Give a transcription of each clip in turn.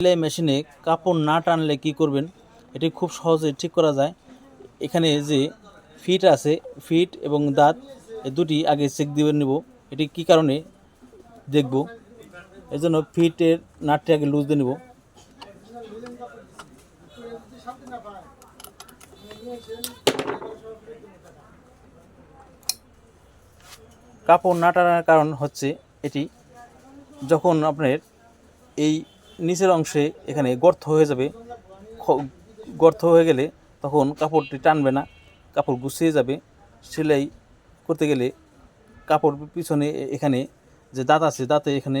সেলাই মেশিনে কাপড় না টানলে কি করবেন? এটি খুব সহজে ঠিক করা যায়। এখানে যে ফিট আছে, ফিট এবং দাঁত এই দুটি আগে চেক দিয়ে নেব। এটি কি কারণে দেখব। এর জন্য ফিটের নাটটি আগে লুজ দিয়ে নেব। কাপড় না টানার কারণ হচ্ছে এটি, যখন আপনার এই নিচের অংশে এখানে গর্ত হয়ে যাবে। গর্ত হয়ে গেলে তখন কাপড়টি টানবে না, কাপড় গুছিয়ে যাবে। সেলাই করতে গেলে কাপড় পিছনে এখানে যে দাঁত আছে, দাঁতে এখানে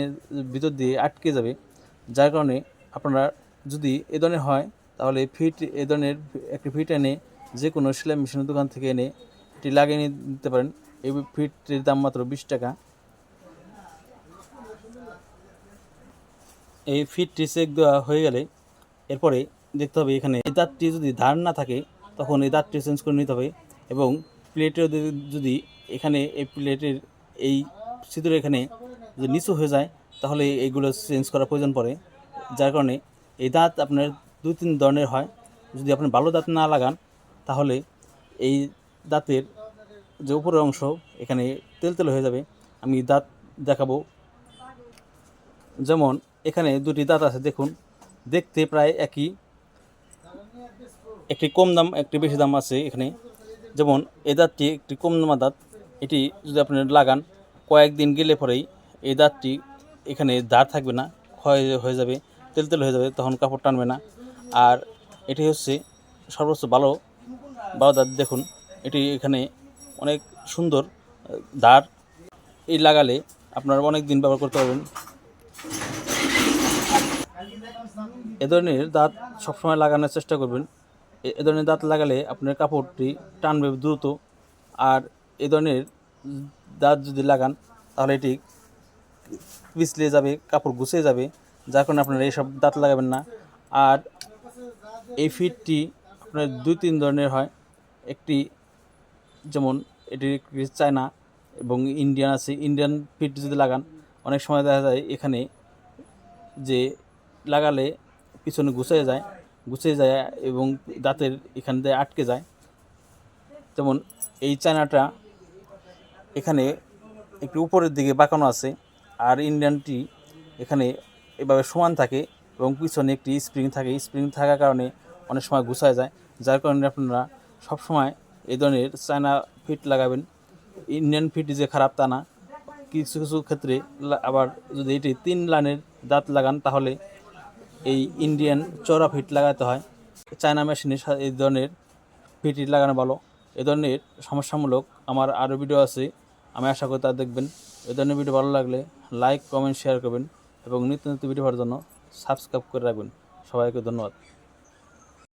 ভিতর দিয়ে আটকে যাবে। যার কারণে আপনারা যদি এ ধরনের হয়, তাহলে ফিট এ ধরনের একটি ফিট এনে যে কোনো সেলাই মেশিনের দোকান থেকে এনে এটি লাগিয়ে নিতে পারেন। এই ফিটের দাম মাত্র বিশ টাকা। এই ফিটটি চেক দেওয়া হয়ে গেলে এরপরে দেখতে হবে এখানে এই দাঁতটি যদি ধার না থাকে, তখন এই দাঁতটি চেঞ্জ করে নিতে হবে এবং প্লেটের যদি এখানে এই প্লেটের এই সিঁদুর এখানে যদি নিচু হয়ে যায়, তাহলে এইগুলো চেঞ্জ করা প্রয়োজন পড়ে। যার কারণে এই দাঁত আপনার দুই তিন ধরনের হয়। যদি আপনি ভালো দাঁত না লাগান, তাহলে এই দাঁতের যে উপরের অংশ এখানে তেল তেল হয়ে যাবে। আমি দাঁত দেখাবো। যেমন এখানে দুটি দাঁত আছে, দেখুন। দেখতে প্রায় একই। একটি কম দাম, একটি বেশি দাম আছে এখানে। যেমন, এই দাঁতটি একটি কম দামা দাঁত। এটি যদি আপনি লাগান, কয়েকদিন গেলে পরেই এই দাঁতটি এখানে দাঁড় থাকবে না, ক্ষয় হয়ে যাবে, তেল তেল হয়ে যাবে, তখন কাপড় টানবে না। আর এটি হচ্ছে সর্বোচ্চ ভালো ভালো দাঁত, দেখুন। এটি এখানে অনেক সুন্দর দাঁড়। এই লাগালে আপনারা অনেক দিন ব্যবহার করতে পারবেন। এ ধরনের দাঁত সবসময় লাগানোর চেষ্টা করবেন। এ- ধরনের দাঁত লাগালে আপনার কাপড়টি টানবে দ্রুত। আর এ ধরনের দাঁত যদি লাগান, তাহলে এটি পিছলে যাবে, কাপড় গুছিয়ে যাবে, যার কারণে আপনারা এইসব দাঁত লাগাবেন না। আর এই ফিটটি আপনার দুই তিন ধরনের হয়। একটি যেমন এটি চায়না এবং ইন্ডিয়ান আছে। ইন্ডিয়ান ফিট যদি লাগান, অনেক সময় দেখা যায় এখানে যে লাগালে পিছনে গুছিয়ে যায় গুছিয়ে যায় এবং দাঁতের এখান দিয়ে আটকে যায়। যেমন এই চায়নাটা এখানে একটু উপরের দিকে বাঁকানো আছে আর ইন্ডিয়ানটি এখানে এভাবে সমান থাকে এবং পিছনে একটি স্প্রিং থাকে। স্প্রিং থাকার কারণে অনেক সময় গুছায় যায়, যার কারণে আপনারা সবসময় এই ধরনের চায়না ফিট লাগাবেন। ইন্ডিয়ান ফিট যে খারাপ তা না। কিছু কিছু ক্ষেত্রে আবার যদি এটি তিন লাইনের দাঁত লাগান তাহলে এই ইন্ডিয়ান চড়া ফিট লাগাতে হয়। চায়না মেশিনে এই ধরনের ফিট লাগানো ভালো। এ ধরনের সমস্যামূলক আমার আরও ভিডিও আছে। আমি আশা করি তা দেখবেন। এ ধরনের ভিডিও ভালো লাগলে লাইক কমেন্ট শেয়ার করবেন এবং নিত্য নতুন ভিডিও পাওয়ার জন্য সাবস্ক্রাইব করে রাখবেন। সবাইকে ধন্যবাদ।